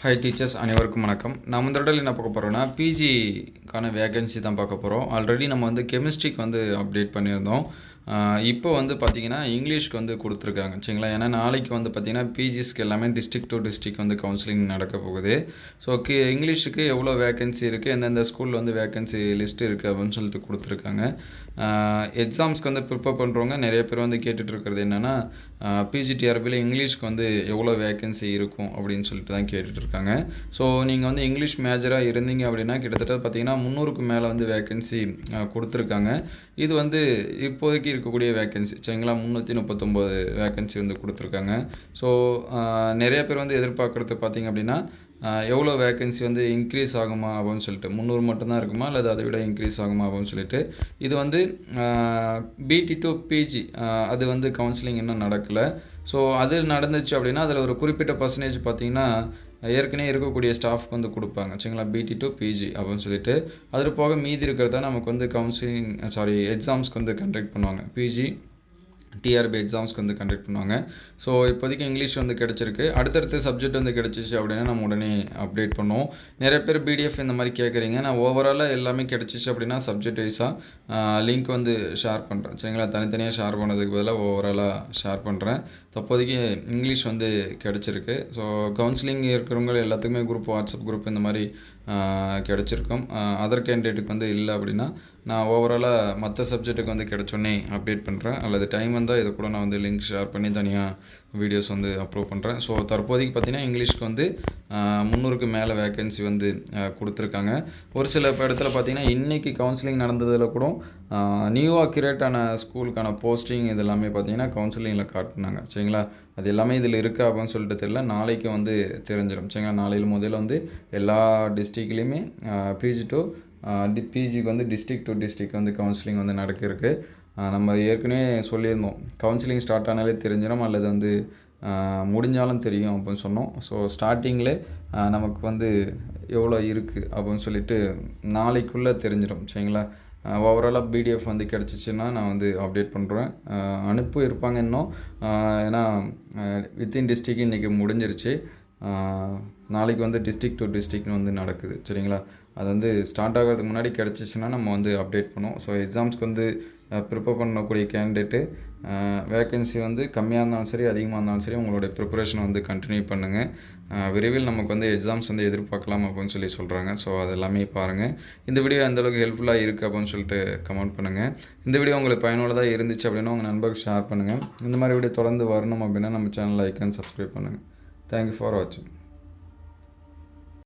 Hi teachers அனைவருக்கும் வணக்கம். நம்ம இந்த இடத்துல என்ன பார்க்க போகிறோம்னா பிஜிக்கான வேகன்சி தான் பார்க்க போகிறோம் ஆல்ரெடி நம்ம வந்து கெமிஸ்ட்ரிக்கு வந்து அப்டேட் பண்ணியிருந்தோம். இப்போ வந்து பார்த்திங்கன்னா இங்கிலீஷ்க்கு வந்து கொடுத்துருக்காங்க சரிங்களா? ஏன்னா நாளைக்கு வந்து பார்த்திங்கன்னா பிஜிஸ்க்கு எல்லாமே டிஸ்ட்ரிக் டு டிஸ்ட்ரிக் வந்து கவுன்சிலிங் நடக்க போகுது. ஸோ கி இங்கிலீஷுக்கு எவ்வளோ வேகன்சி இருக்குது எந்தெந்த ஸ்கூலில் வந்து வேகன்சி லிஸ்ட் இருக்குது அப்படின்னு சொல்லிட்டு கொடுத்துருக்காங்க. எக்ஸாம்ஸ்க்கு வந்து ப்ரிப்பேர் பண்ணுறவங்க நிறைய பேர் வந்து கேட்டுட்டு இருக்கிறது என்னென்னா பிஜிடிஆர்பியில் இங்கிலீஷ்க்கு வந்து எவ்வளோ வேகன்சி இருக்கும் அப்படின்னு சொல்லிட்டு தான் கேட்டுட்ருக்காங்க ஸோ நீங்கள் வந்து இங்கிலீஷ் மேஜராக இருந்தீங்க அப்படின்னா கிட்டத்தட்ட பார்த்தீங்கன்னா முந்நூறுக்கு மேலே வந்து வேகன்சி கொடுத்துருக்காங்க. இது வந்து இப்போதைக்கு இருக்கக்கூடிய வேக்கன்சி சரிங்களா? முந்நூற்றி முப்பத்தொம்போது வேகன்சி வந்து கொடுத்துருக்காங்க. ஸோ நிறைய பேர் வந்து எதிர்பார்க்குறது பார்த்திங்க அப்படின்னா எவ்வளோ வேகன்சி வந்து இன்க்ரீஸ் ஆகுமா அப்படின்னு சொல்லிட்டு முந்நூறு மட்டும்தான் இருக்குமா? அல்லது அதை விட இன்க்ரீஸ் ஆகுமா அப்படின்னு சொல்லிட்டு. இது வந்து பிடி டு பிஜி அது வந்து கவுன்சிலிங் இன்னும் நடக்கலை. ஸோ அது நடந்துச்சு அப்படின்னா அதில் ஒரு குறிப்பிட்ட பர்சன்டேஜ் பார்த்திங்கன்னா ஏற்கனவே இருக்கக்கூடிய ஸ்டாஃப்க்கு வந்து கொடுப்பாங்க. சரிங்களா? பிடி டு பிஜி அப்படின்னு சொல்லிட்டு. அது போக மீதி இருக்கிறத நமக்கு வந்து கவுன்சிலிங் சாரி எக்ஸாம்ஸ்க்கு வந்து கண்டக்ட் பண்ணுவாங்க. பிஜி டிஆர்பி எக்ஸாம்ஸ்க்கு வந்து கண்டக்ட் பண்ணுவாங்க. ஸோ இப்போதைக்கு இங்கிலீஷ் வந்து கிடச்சிருக்கு. அடுத்தடுத்த சப்ஜெக்ட் வந்து கிடச்சிச்சு அப்படின்னா நம்ம உடனே அப்டேட் பண்ணுவோம். நிறைய பேர் பிடிஎஃப் இந்த மாதிரி கேட்குறீங்க. நான் ஓவராலாக எல்லாமே கிடச்சிச்சு அப்படின்னா சப்ஜெக்ட் வைஸாக லிங்க் வந்து ஷேர் பண்ணுறேன் சரிங்களா? தனித்தனியாக ஷேர் பண்ணதுக்கு பதிலாக ஓவராலாக ஷேர் பண்ணுறேன் தற்போதைக்கு இங்கிலீஷ் வந்து கிடச்சிருக்கு. ஸோ கவுன்சிலிங் இருக்கிறவங்க எல்லாத்துக்குமே குரூப் வாட்ஸ்அப் குரூப் இந்த மாதிரி கிடச்சிருக்கும். அதர் கேண்டிடேட்டுக்கு வந்து இல்லை அப்படின்னா நான் ஓவராலாக மற்ற சப்ஜெக்ட்டுக்கு வந்து கிடச்சோன்னே அப்டேட் பண்ணுறேன் அல்லது டைம் வந்தால் இதை கூட நான் வந்து லிங்க் ஷேர் பண்ணி தனியாக வீடியோஸ் வந்து அப்லோட் பண்ணுறேன் ஸோ தற்போதைக்கு பார்த்தீங்கன்னா இங்கிலீஷ்க்கு வந்து முந்நூறுக்கு மேலே வேக்கன்சி வந்து கொடுத்துருக்காங்க. ஒரு சில இடத்துல பார்த்தீங்கன்னா இன்றைக்கி கவுன்சிலிங் நடந்ததில் கூட நியூவாக கிரியேட் ஆன ஸ்கூலுக்கான போஸ்டிங் இது எல்லாமே பார்த்தீங்கன்னா கவுன்சிலிங்கில் காட்டினாங்க. சரிங்களா? அது எல்லாமே இதில் இருக்கா அப்படின்னு சொல்லிட்டு தெரியல. நாளைக்கு வந்து தெரிஞ்சிடும். சரிங்களா? நாளையில் முதல்ல வந்து எல்லா டிஸ்ட்ரிக்ட்லேயுமே பிஜி டு பிஜிக்கு வந்து டிஸ்ட்ரிக் டு டிஸ்ட்ரிக் வந்து கவுன்சிலிங் வந்து நடக்கிறதுக்கு நம்ம ஏற்கனவே சொல்லியிருந்தோம். கவுன்சிலிங் ஸ்டார்ட் ஆனாலே தெரிஞ்சிடும் அல்லது வந்து முடிஞ்சாலும் தெரியும் அப்படின்னு சொன்னோம். ஸோ ஸ்டார்டிங்கில் நமக்கு வந்து எவ்வளோ இருக்குது அப்படின்னு சொல்லிட்டு நாளைக்குள்ளே தெரிஞ்சிடும் சரிங்களா? ஓவராலாக பிடிஎஃப் வந்து கிடச்சிச்சின்னா நான் வந்து அப்டேட் பண்ணுறேன் அனுப்பு இருப்பாங்க இன்னும். ஏன்னா வித்தின் டிஸ்ட்ரிக்ட் இன்றைக்கி முடிஞ்சிருச்சு. நாளைக்கு வந்து டிஸ்ட்ரிக் டு டிஸ்ட்ரிக்னு வந்து நடக்குது சரிங்களா? அது வந்து ஸ்டார்ட் ஆகிறதுக்கு முன்னாடி கிடச்சிச்சின்னா நம்ம வந்து அப்டேட் பண்ணுவோம். ஸோ எக்ஸாம்ஸ்க்கு வந்து ப்ரிப்பேர் பண்ணக்கூடிய கேண்டிடேட்டு வேக்கன்சி வந்து கம்மியாக இருந்தாலும் சரி அதிகமாக இருந்தாலும் சரி உங்களுடைய ப்ரிப்பரேஷனை வந்து கண்டினியூ பண்ணுங்கள் விரைவில் நமக்கு வந்து எக்ஸாம்ஸ் வந்து எதிர்பார்க்கலாம் அப்படின்னு சொல்லி சொல்கிறாங்க ஸோ அது எல்லாமே பாருங்கள் இந்த வீடியோ எந்தளவுக்கு ஹெல்ப்ஃபுல்லாக இருக்குது அப்படின்னு சொல்லிட்டு கமெண்ட் பண்ணுங்கள் இந்த வீடியோ உங்களுக்கு பயனுள்ளதாக இருந்துச்சு அப்படின்னா உங்கள் நண்பருக்கு ஷேர் பண்ணுங்கள் இந்த மாதிரி வீடியோ தொடர்ந்து வரணும் அப்படின்னா நம்ம சேனல் லைக் அண்ட் சப்ஸ்கிரைப் பண்ணுங்கள் தேங்க்யூ ஃபார் வாட்சிங்